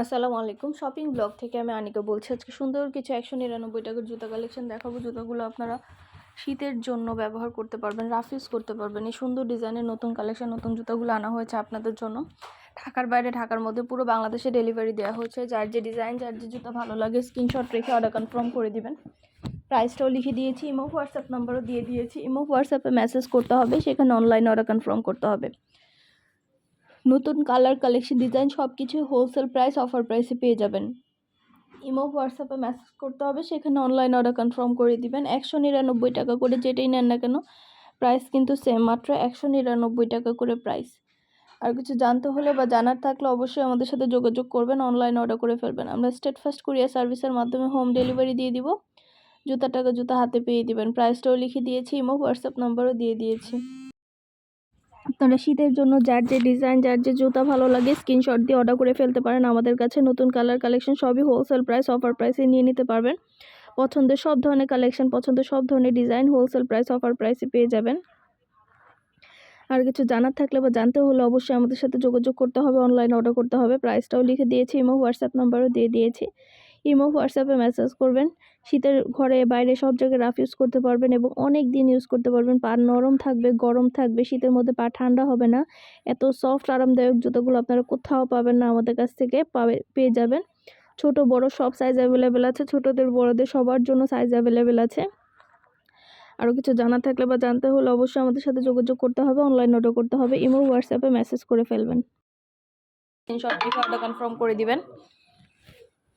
আসসালামু আলাইকুম। Shopping blog থেকে আমি আনিকা বলছি। আজকে সুন্দর কিছু একশো নিরানব্বই টাকার জুতা কালেকশন দেখাবো। জুতাগুলো আপনারা শীতের জন্য ব্যবহার করতে পারবেন রাফ ইউজ করতে পারবেন। এই সুন্দর ডিজাইনের নতুন কালেকশন নতুন জুতাগুলো আনা হয়েছে আপনাদের জন্য। ঢাকার বাইরে, ঢাকার মধ্যে পুরো বাংলাদেশে ডেলিভারি দেওয়া হয়েছে। যার যে ডিজাইন যার যে জুতা ভালো লাগে স্ক্রিনশট রেখে অর্ডার কনফার্ম করে দিবেন। প্রাইসটাও লিখে দিয়েছি ইমো হোয়াটসঅ্যাপ নাম্বারও দিয়ে দিয়েছি। ইমো হোয়াটসঅ্যাপে মেসেজ করতে হবে, সেখানে অনলাইনে অর্ডার কনফার্ম করতে হবে। নতুন কালার কালেকশন ডিজাইন সব কিছুই হোলসেল প্রাইস অফার প্রাইসে পেয়ে যাবেন। ইমো হোয়াটসঅ্যাপে মেসেজ করতে হবে, সেখানে অনলাইন অর্ডার কনফার্ম করে দিবেন। একশো নিরানব্বই টাকা করে যেটাই নেন না কেন প্রাইস কিন্তু সেম মাত্র একশো নিরানব্বই টাকা করে প্রাইস আর কিছু জানতে হলে বা জানার থাকলে অবশ্যই আমাদের সাথে যোগাযোগ করবেন অনলাইন অর্ডার করে ফেলবেন। আমরা স্টেট ফার্স্ট কুরিয়ার সার্ভিসের মাধ্যমে হোম ডেলিভারি দিয়ে দিব। জুতা টাকা জুতা হাতে পেয়ে দিবেন। প্রাইসটাও লিখে দিয়েছি ইমো হোয়াটসঅ্যাপ নাম্বারও দিয়ে দিয়েছি। আপনারা শীতের জন্য যার যে ডিজাইন যার যে জুতা ভালো লাগে স্ক্রিনশট দিয়ে অর্ডার করে ফেলতে পারেন। আমাদের কাছে নতুন কালার কালেকশন সবই হোলসেল প্রাইস অফার প্রাইসে নিয়ে নিতে পারবেন। পছন্দের সব ধরনের কালেকশন পছন্দের সব ধরনের ডিজাইন হোলসেল প্রাইস অফার প্রাইসে পেয়ে যাবেন। আর কিছু জানার থাকলে বা জানতে হলে অবশ্যই আমাদের সাথে যোগাযোগ করতে হবে অনলাইন অর্ডার করতে হবে। প্রাইসটাও লিখে দিয়েছি এবং হোয়াটসঅ্যাপ নাম্বারও দিয়ে দিয়েছি। ইমো, হোয়াটসঅ্যাপে মেসেজ করবেন। শীতের ঘরে বাইরে সব জায়গায় রাফ ইউজ করতে পারবেন এবং অনেক দিন ইউজ করতে পারবেন। পা নরম থাকবে, গরম থাকবে, শীতের মধ্যে পা ঠান্ডা হবে না। এত সফট, আরামদায়ক জুতোগুলো আপনারা কোথাও পাবেন না আমাদের কাছ থেকে, পাবে, পেয়ে যাবেন। ছোট, বড় সব সাইজ অ্যাভেলেবেল আছে। ছোটদের, বড়দের সবার জন্য সাইজ অ্যাভেলেবেল আছে। আরও কিছু জানা থাকলে বা জানতে হলে অবশ্যই আমাদের সাথে যোগাযোগ করতে হবে। অনলাইন অর্ডার করতে হবে। ইমো, হোয়াটসঅ্যাপে মেসেজ করে ফেলবেন। স্ক্রিনশট লিখে অর্ডার কনফার্ম করে দিবেন।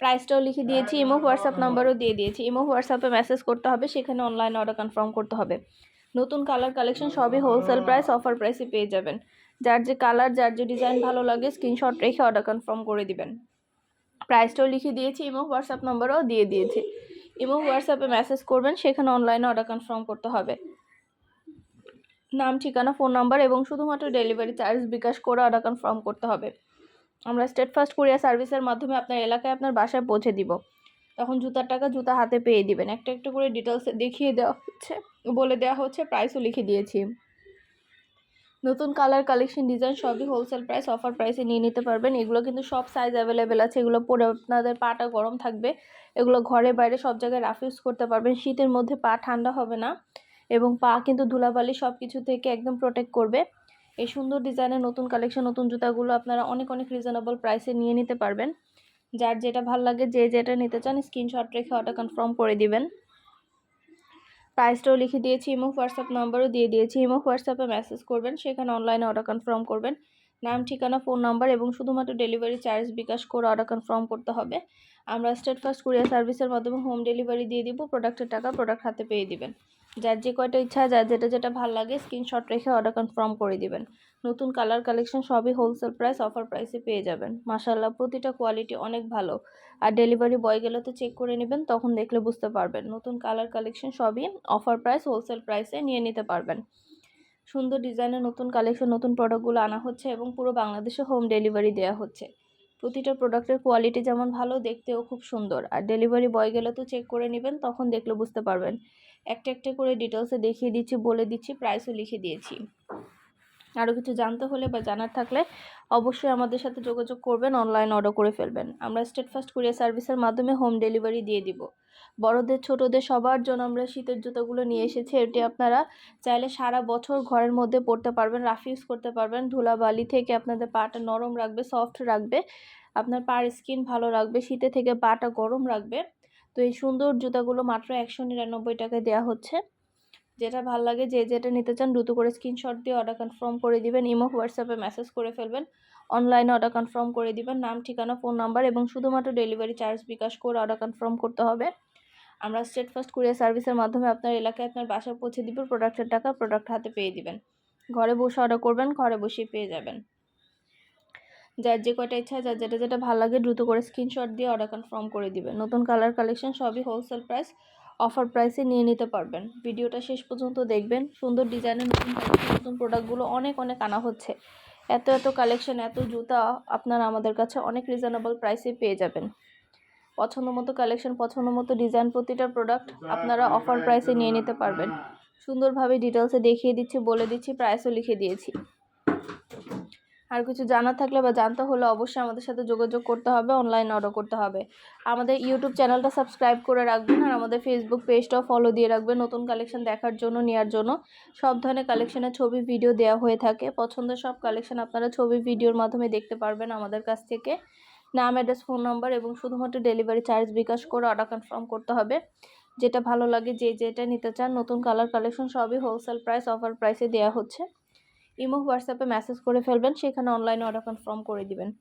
প্রাইসটাও লিখে দিয়েছি ইমো হোয়াটসঅ্যাপ নাম্বারও দিয়ে দিয়েছি। ইমো হোয়াটসঅ্যাপে মেসেজ করতে হবে, সেখানে অনলাইন অর্ডার কনফার্ম করতে হবে। নতুন কালার কালেকশন সবই হোলসেল প্রাইস অফার প্রাইসে পেয়ে যাবেন। যার যে কালার যার যে ডিজাইন ভালো লাগে স্ক্রিনশট রেখে অর্ডার কনফার্ম করে দিবেন। প্রাইসটাও লিখে দিয়েছি ইমো হোয়াটসঅ্যাপ নাম্বারও দিয়ে দিয়েছি। ইমো হোয়াটসঅ্যাপে মেসেজ করবেন, সেখানে অনলাইনে অর্ডার কনফার্ম করতে হবে। নাম, ঠিকানা ফোন নাম্বার এবং শুধুমাত্র ডেলিভারি চার্জ বিকাশ করে অর্ডার কনফার্ম করতে হবে। আমরা স্টেট ফার্স্ট কুরিয়ার সার্ভিসের মাধ্যমে আপনার এলাকায় আপনার বাসায় পৌঁছে দিব। তখন জুতার টাকা জুতা হাতে পেয়ে দিবেন। একটা একটা করে ডিটেলসে দেখিয়ে দেওয়া হচ্ছে, বলে দেওয়া হচ্ছে প্রাইসও লিখে দিয়েছি। নতুন কালার কালেকশন ডিজাইন সবই হোলসেল প্রাইস অফার প্রাইসে নিয়ে নিতে পারবেন। এগুলো কিন্তু সব সাইজ অ্যাভেলেবেল আছে। এগুলো পরে আপনাদের পাটা গরম থাকবে। এগুলো ঘরে বাইরে সব জায়গায় রাফ ইউজ করতে পারবেন। শীতের মধ্যে পা ঠান্ডা হবে না এবং পা কিন্তু ধুলাবালি সব কিছু থেকে একদম প্রোটেক্ট করবে। এই সুন্দর ডিজাইনের নতুন কালেকশন, নতুন জুতাগুলো আপনারা অনেক অনেক রিজনেবল প্রাইসে নিয়ে নিতে পারবেন। যার যেটা ভালো লাগে, যে যেটা নিতে চান স্ক্রিনশট রেখে অর্ডার কনফার্ম করে দিবেন। প্রাইসটাও লিখে দিয়েছি ইমো হোয়াটসঅ্যাপ নাম্বারও দিয়ে দিয়েছি। ইমো হোয়াটসঅ্যাপে মেসেজ করবেন, সেখানে অনলাইনে অর্ডার কনফার্ম করবেন। নাম, ঠিকানা ফোন নাম্বার এবং শুধুমাত্র ডেলিভারি চার্জ বিকাশ করে অর্ডার কনফার্ম করতে হবে। আমরা স্টেট ফার্স্ট কুরিয়ার সার্ভিসের মাধ্যমে হোম ডেলিভারি দিয়ে দিব প্রোডাক্টের টাকা প্রোডাক্ট হাতে পেয়ে দিবেন। যার যে কয়টা ইচ্ছা, যার যেটা যেটা ভালো লাগে স্ক্রিনশট রেখে অর্ডার কনফার্ম করে দিবেন। নতুন কালার কালেকশন সবই হোলসেল প্রাইস অফার প্রাইসে পেয়ে যাবেন। মাসাল্লাহ প্রতিটা কোয়ালিটি অনেক ভালো। আর ডেলিভারি বয় গেলে তো চেক করে নেবেন, তখন দেখলে বুঝতে পারবেন। নতুন কালার কালেকশন সবই অফার প্রাইস হোলসেল প্রাইসে নিয়ে নিতে পারবেন। সুন্দর ডিজাইনের নতুন কালেকশন নতুন প্রোডাক্টগুলো আনা হচ্ছে এবং পুরো বাংলাদেশে হোম ডেলিভারি দেওয়া হচ্ছে। প্রতিটা প্রোডাক্টের কোয়ালিটি যেমন ভালো, দেখতেও খুব সুন্দর। আর ডেলিভারি বয় গেলে তো চেক করে নেবেন, তখন দেখলে বুঝতে পারবেন। একটা একটা করে ডিটেলসে দেখিয়ে দিচ্ছি, বলে দিচ্ছি প্রাইসও লিখে দিয়েছি। আরও কিছু জানতে হলে বা জানার থাকলে অবশ্যই আমাদের সাথে যোগাযোগ করবেন অনলাইন অর্ডার করে ফেলবেন। আমরা স্টেট ফার্স্ট কুরিয়ার সার্ভিসের মাধ্যমে হোম ডেলিভারি দিয়ে দিব। বড়দের, ছোটদের সবার জন্য আমরা শীতের জুতোগুলো নিয়ে এসেছি। এটি আপনারা চাইলে সারা বছর ঘরের মধ্যে পরতে পারবেন রাফ ইউজ করতে পারবেন। ধুলাবালি থেকে আপনাদের পাটা নরম রাখবে সফট রাখবে। আপনার পার স্কিন ভালো রাখবে, শীতে থেকে পাটা গরম রাখবে। তো এই সুন্দর জুতাগুলো মাত্র একশো নিরানব্বই টাকায় দেওয়া হচ্ছে। যেটা ভালো লাগে, যে যেটা নিতে চান দ্রুত করে স্ক্রিনশট দিয়ে অর্ডার কনফার্ম করে দিবেন ইমো হোয়াটসঅ্যাপে মেসেজ করে ফেলবেন অনলাইনে অর্ডার কনফার্ম করে দিবেন, নাম, ঠিকানা ফোন নাম্বার এবং শুধুমাত্র ডেলিভারি চার্জ বিকাশ করে অর্ডার কনফার্ম করতে হবে। আমরা স্টেট ফার্স্ট কুরিয়ার সার্ভিসের মাধ্যমে আপনার এলাকায় আপনার বাসায় পৌঁছে দিব প্রোডাক্টের টাকা প্রোডাক্ট হাতে পেয়ে দিবেন। ঘরে বসে অর্ডার করবেন, ঘরে বসেই পেয়ে যাবেন। যার যে কয়টা ইচ্ছা, যার যেটা যেটা ভালো লাগে দ্রুত করে স্ক্রিনশট দিয়ে অর্ডার কনফার্ম করে দিবেন নতুন কালার কালেকশন সবই হোলসেল প্রাইস অফার প্রাইসে নিয়ে নিতে পারবেন। ভিডিওটা শেষ পর্যন্ত দেখবেন। সুন্দর ডিজাইনের নতুন নতুন প্রোডাক্টগুলো অনেক অনেক আনা হচ্ছে। এত এত কালেকশন এত জুতা আপনারা আমাদের কাছে অনেক রিজনেবল প্রাইসে পেয়ে যাবেন। পছন্দ মতো কালেকশন পছন্দ মতো ডিজাইন প্রতিটা প্রোডাক্ট আপনারা অফার প্রাইসে নিয়ে নিতে পারবেন। সুন্দরভাবে ডিটেলসে দেখিয়ে দিচ্ছি, বলে দিচ্ছি প্রাইসও লিখে দিয়েছি। আর কিছু জানার থাকলে বা জানতে হলে অবশ্যই আমাদের সাথে যোগাযোগ করতে হবে অনলাইন অর্ডার করতে হবে। আমাদের ইউটিউব চ্যানেলটা সাবস্ক্রাইব করে রাখবেন আর আমাদের ফেসবুক পেজটাও ফলো দিয়ে রাখবেন নতুন কালেকশন দেখার জন্য নেওয়ার জন্য। সব ধরনের কালেকশনের ছবি ভিডিও দেওয়া হয়ে থাকে। পছন্দের সব কালেকশন আপনারা ছবি ভিডিওর মাধ্যমে দেখতে পারবেন আমাদের কাছ থেকে। নাম অ্যাড্রেস ফোন নাম্বার এবং শুধুমাত্র ডেলিভারি চার্জ বিকাশ করে অর্ডার কনফার্ম করতে হবে। যেটা ভালো লাগে, যে যেটা নিতে চান, নতুন কালার কালেকশন সবই হোলসেল প্রাইস অফার প্রাইসে দেওয়া হচ্ছে। ইমো, হোয়াটসঅ্যাপে মেসেজ করে ফেলবেন, সেখানে অনলাইনে অর্ডার কনফার্ম করে দিবেন।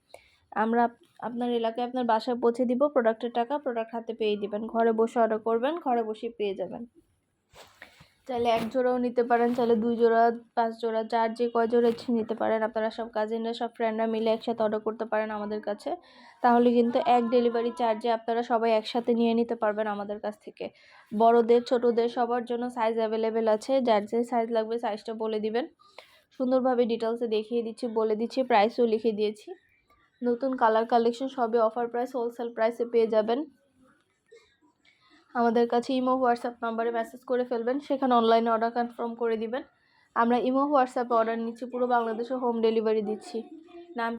আমরা আপ- আপনার এলাকায় আপনার বাসায় পৌঁছে দিব প্রোডাক্টের টাকা প্রোডাক্ট হাতে পেয়ে দিবেন। ঘরে বসে অর্ডার করবেন, ঘরে বসে পেয়ে যাবেন। চাইলে এক জোড়াও নিতে পারেন, চাইলে দুই জোড়া, পাঁচ জোড়া যার যে কয় জোড়া ইচ্ছে নিতে পারেন। আপনারা সব কাজিনরা সব ফ্রেন্ডরা মিলে একসাথে অর্ডার করতে পারেন আমাদের কাছে। তাহলে কিন্তু এক ডেলিভারি চার্জে আপনারা সবাই একসাথে নিয়ে নিতে পারবেন আমাদের কাছ থেকে। বড়দের, ছোটদের সবার জন্য সাইজ অ্যাভেলেবেল আছে। যার যে সাইজ লাগবে সাইজটা বলে দিবেন। সুন্দরভাবে ডিটেলসে দেখিয়ে দিচ্ছি, বলে দিচ্ছি প্রাইসও লিখে দিয়েছি। নতুন কালার কালেকশন সবে অফার প্রাইস হোলসেল প্রাইসে পেয়ে যাবেন। আমাদের কাছে ইমো, হোয়াটসঅ্যাপ নাম্বারে মেসেজ করে ফেলবেন, সেখানে অনলাইনে অর্ডার কনফার্ম করে দিবেন। আমরা ইমো, হোয়াটসঅ্যাপে অর্ডার নিচ্ছি, পুরো বাংলাদেশে হোম ডেলিভারি দিচ্ছি। নাম